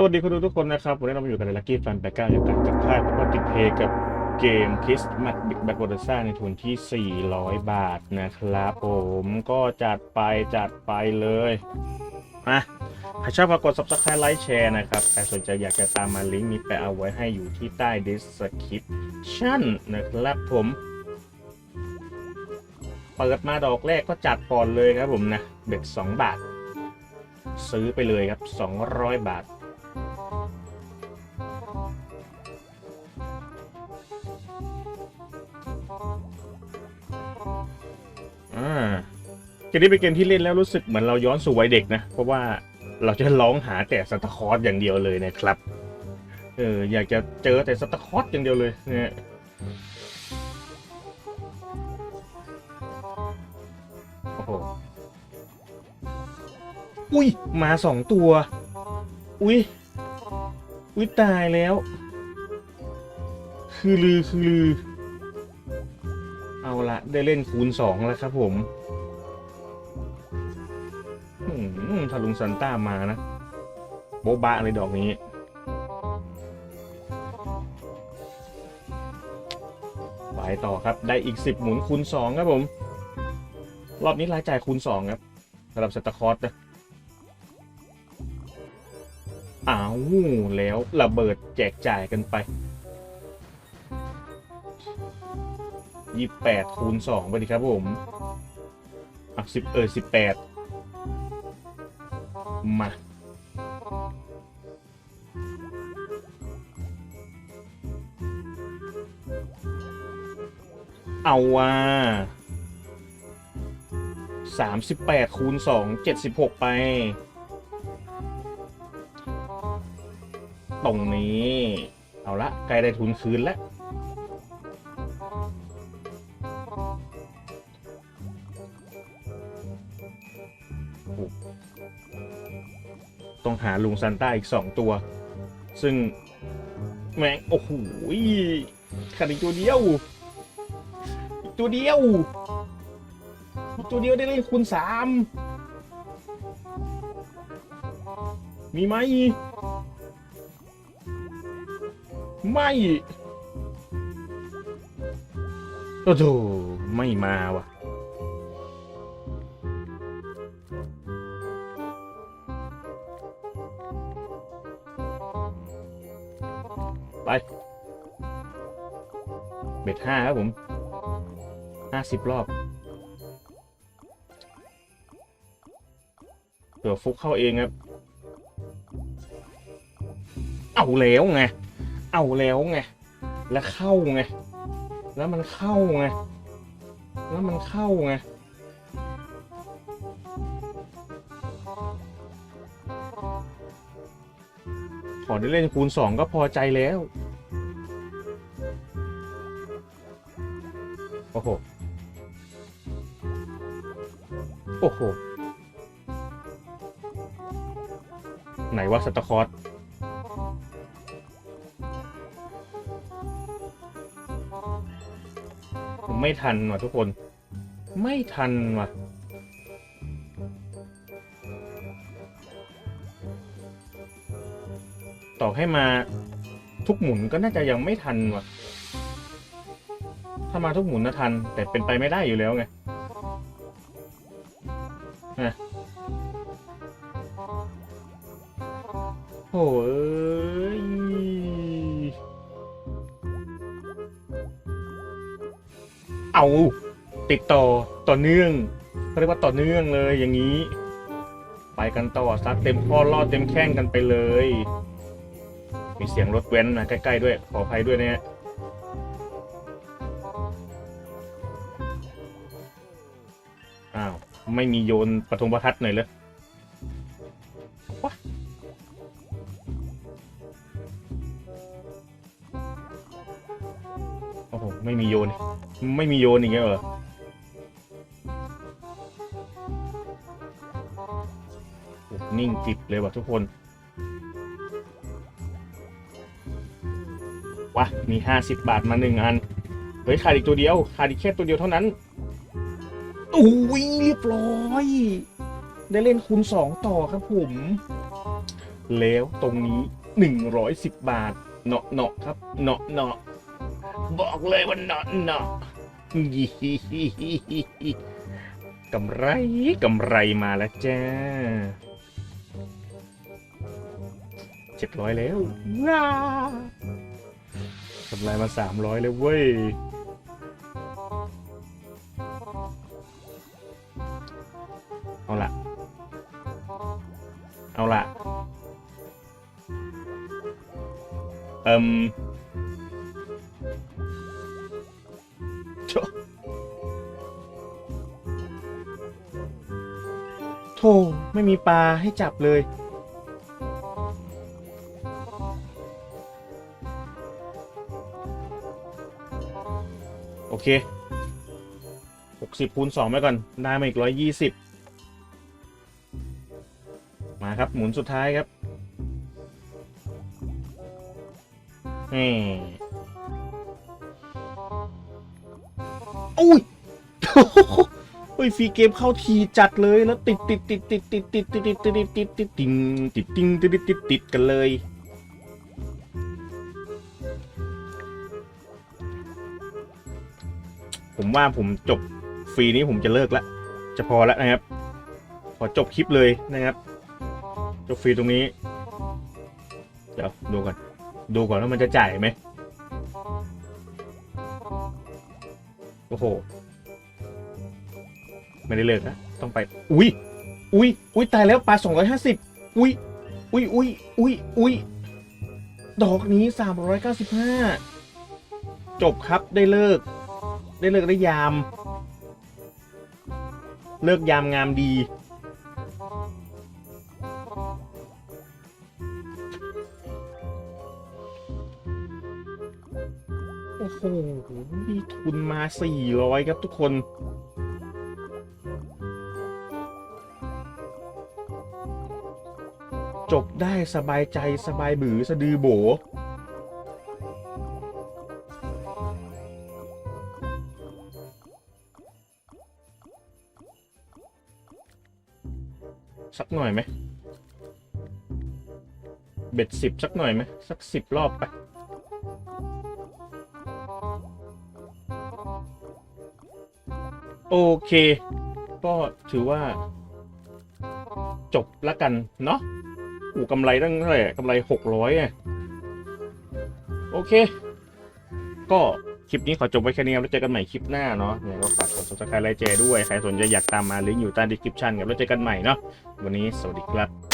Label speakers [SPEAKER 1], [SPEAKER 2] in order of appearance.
[SPEAKER 1] สวัสดีคุณทุกคนนะครับ วันนี้เรามาอยู่กันในลักกี้ฟันแบก้าอยู่กันกับค่ายปฏิเพย์กับเกมคิสมัดบิ๊กแบกวอร์ซ่าในทุนที่ 400 บาทนะครับ ผมก็จัดไปจัดไปเลยมาใครชอบก็กด subscribe ไลค์แชร์นะครับ ใครสนใจอยากจะตามมาลิงก์มีแปะเอาไว้ให้อยู่ที่ใต้ description นะครับผมเปิดมาดอกแรกก็จัดก่อนเลยครับผมนะเด็ก2บาท ซื้อไปเลยครับ 200 บาท มนี้เป็นเกมที่เล่นแล้วรู้สึกเหมือนเราย้อนสู่วัยเด็กนะ เพราะว่าเราจะร้องหาแต่สตาร์คอร์สอย่างเดียวเลยนะครับ เอออยากจะเจอแต่สตาร์คอร์สอย่างเดียวเลยเนี่ยโอ้โหอุ้ยมาสองตัว อุ้ยอุ้ยตายแล้ว คือลือคือลือ เอาละได้เล่นคูณสองแล้วครับผมอืม ถ้าลุงซันต้ามานะ โบ๊ะบะเลยดอกนี้ ไปต่อครับ ได้อีก 10 หมุนคูณ2ครับผม รอบนี้รายจ่ายคูณ 2 ครับสำหรับสตาร์คอร์สนะอ้าวแล้วระเบิดแจกจ่ายกันไปยี่แปดคูณสองไปดิครับผมอะสิบเออสิบแปด มา เอาว่าสามสิบแปดคูณสองเจ็ดสิบหกไป ตรงนี้ เอาละใกล้ได้ทุนคืนแล้ว ต้องหาลุงซันต้าอีกสองตัว ซึ่งแม่งโอ้โหขาดอีกตัวเดียวอีกตัวเดียวอีกตัวเดียวได้เลยคูณสามมีไหมไม่โอ้โหไม่มาว่ะ ไปเบ็ดห้าครับผมห้าสิบรอบเผื่อฟุกเข้าเองครับ เอาแล้วไง เอาแล้วไง แล้วเข้าไง แล้วมันเข้าไง แล้วมันเข้าไง ขอได้เล่นคูณสองก็พอใจแล้ว โอ้โห โอ้โห ไหนว่าสตคอร์สผมไม่ทันว่ะทุกคน ไม่ทันว่ะ ต่อให้มาทุกหมุนก็น่าจะยังไม่ทันว่ะ ถ้ามาทุกหมุนนะทัน แต่เป็นไปไม่ได้อยู่แล้วไงนะโอ้ยเอาติดต่อต่อเนื่องเขาเรียกว่าต่อเนื่องเลยอย่างนี้ ไปกันต่อซัดเต็มพ่อรอดเต็มแข้งกันไปเลย มีเสียงรถแว้นมาใกล้ ๆ ด้วย ขออภัยด้วยนะฮะอ้าว ไม่มีโยนประทงประทัดหน่อยเลยวะโอ้โห ไม่มีโยน ไม่มีโยนอย่างเงี้ยเหรอนิ่งจิบเลยว่ะทุกคน วะมีห้าสิบบาทมาหนึ่งอัน เฮ้ยขาดอีกตัวเดียวขาดอีกแค่ตัวเดียวเท่านั้นโอ้ยเรียบร้อย ได้เล่นคูณสองต่อครับผม แล้วตรงนี้ 110 บาทเนาะเนาะครับเนาะเนาะบอกเลยว่าเนาะเนาะยี่กำไรกำไรมาแล้วจ้าเจ็ดร้อยแล้วว้า กำไรมาสามร้อยเลยเว้ย เอาละ เอาละเอิมโถโธ่ไม่มีปลาให้จับเลย เคหกสิบคูณสองไปก่อน ได้มาอีกร้อยยี่สิบมาครับ หมุนสุดท้ายครับแหมอุ้ยโอ้ยฟรีเกมเข้าทีจัดเลยแล้วติดติดติดติดติดติดติดติดติดติดติดติดติดติดติดติดติดติดติดกันเลย ผมว่าผมจบฟรีนี้ผมจะเลิกละจะพอแล้วนะครับ ขอจบคลิปเลยนะครับ จบฟรีตรงนี้ เดี๋ยวดูก่อน ดูก่อนว่ามันจะจ่ายไหมโอ้โห ไม่ได้เลิกนะ ต้องไป อุ้ย อุ้ย อุ้ยตายแล้วปลาสองร้อยห้าสิบอุ้ย อุ้ย อุ้ย อุ้ย อุ้ย ดอกนี้สามร้อยเก้าสิบห้าจบครับได้เลิก ได้เลิกได้ยาม เลิกยามงามดี โอ้โหมีทุนมา400ครับทุกคนจบได้สบายใจสบายบือสะดือโบ หน่อยไหมเบ็ดสิบสักหน่อยไหมสักสิบรอบไปโอเค ก็ถือว่า จบละกันเนาะอูกำไรตั้งเท่าไหร่กำไรหกร้อยอะโอเค ก็ คลิปนี้ขอจบไว้แค่นี้ครับแล้วเจอกันใหม่คลิปหน้าเนาะเนี่ยก็ฝากกด subscribe ไลค์แชร์ด้วย ใครสนใจอยากตามมาลิงก์อยู่ใต้ดีคริปชั่นครับแล้วเจอกันใหม่เนาะวันนี้สวัสดีครับ